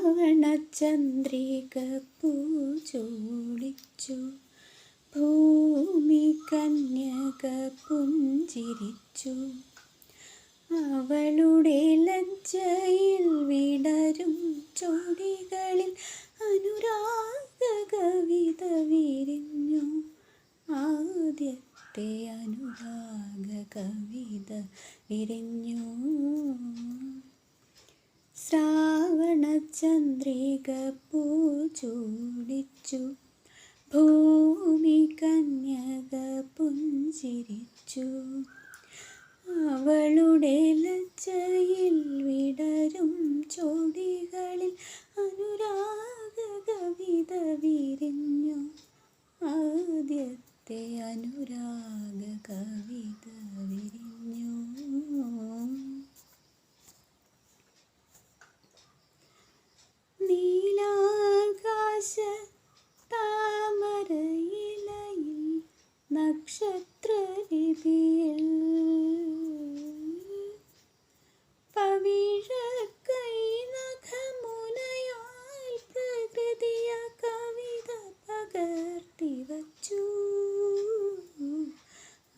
ശ്രാവണചന്ദ്രിക പൂജോളിച്ചു. ഭൂമി കന്യക പുഞ്ചിരിച്ചു. അവളുടെ ലജ്ജയിൽ വിടരും ചോടികളിൽ അനുരാഗ കവിത വിരിഞ്ഞു. ആദ്യത്തെ അനുരാഗ കവിത വിരിഞ്ഞു. ശ്രാവണചന്ദ്രിക പൂചൂടിച്ചു ഭൂമി കന്യക പുഞ്ചിരിച്ചു അവളുടെ ലജ്ജയിൽ വിടരും ചോടികളിൽ അനുരാഗ കവിത വിരിഞ്ഞു ആദ്യത്തെ അനുരാഗ കവിത വിരിഞ്ഞു നക്ഷത്രലിപിയിൽ പവിഴക്കൈ നഖമുനയാൽ പ്രകൃതിയ കവിത പകർത്തി വച്ചു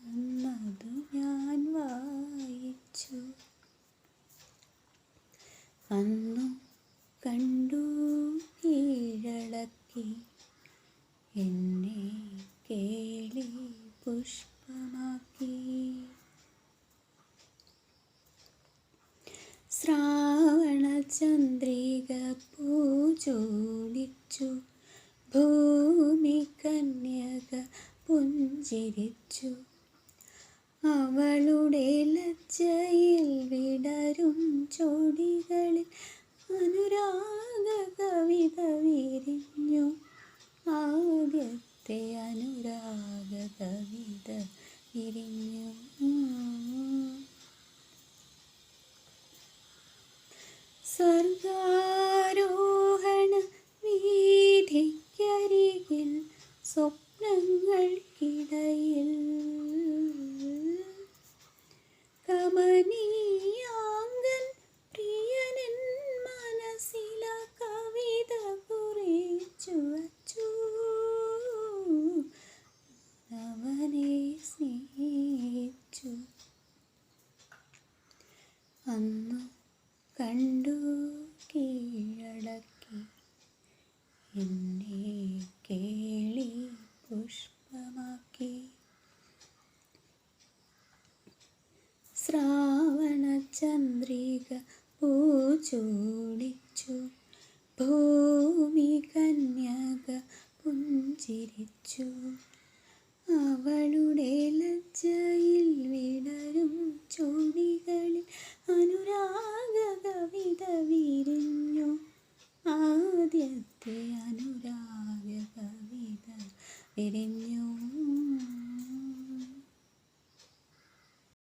അന്നതു ഞാൻ വായിച്ചു. അന്നു കണ്ടു കീഴടക്കി എന്നെ കേളി പുഷ്പമാക്കി ശ്രാവണചന്ദ്രിക പൂജോലിച്ചു ഭൂമി കന്യക പുഞ്ചിരിച്ചു. അവളുടെ ലജ്ജയിൽ വിടരും ചോടികളിൽ അനുരാഗ കവിത വിരിഞ്ഞു ആദ്യത്തെ അനുരാഗ കവിത വിരിഞ്ഞു. സ്വർഗാരോഹണ വീതിക്കരികിൽ സ്വപ്നങ്ങൾക്കിടയിൽ കമനീയാങ്കൽ പ്രിയനൻ മനസ്സില കവിത കുറിച്ചു വച്ചു. അവനെ സ്നേഹിച്ചു. അന്നു കണ്ടു കീഴടക്കി. എന്നെ കേളി പുഷ്പമാക്കി. ശ്രാവണചന്ദ്രിക പൂചൂടിച്ചു ഭൂമി കന്യക പുഞ്ചിരിച്ചു. അവളുടെ ലജ്ജയിൽ വിടരും ചോടികളിൽ അനുരാഗ കവിത വിരിഞ്ഞു. ആദ്യത്തെ അനുരാഗ കവിത വിരിഞ്ഞു.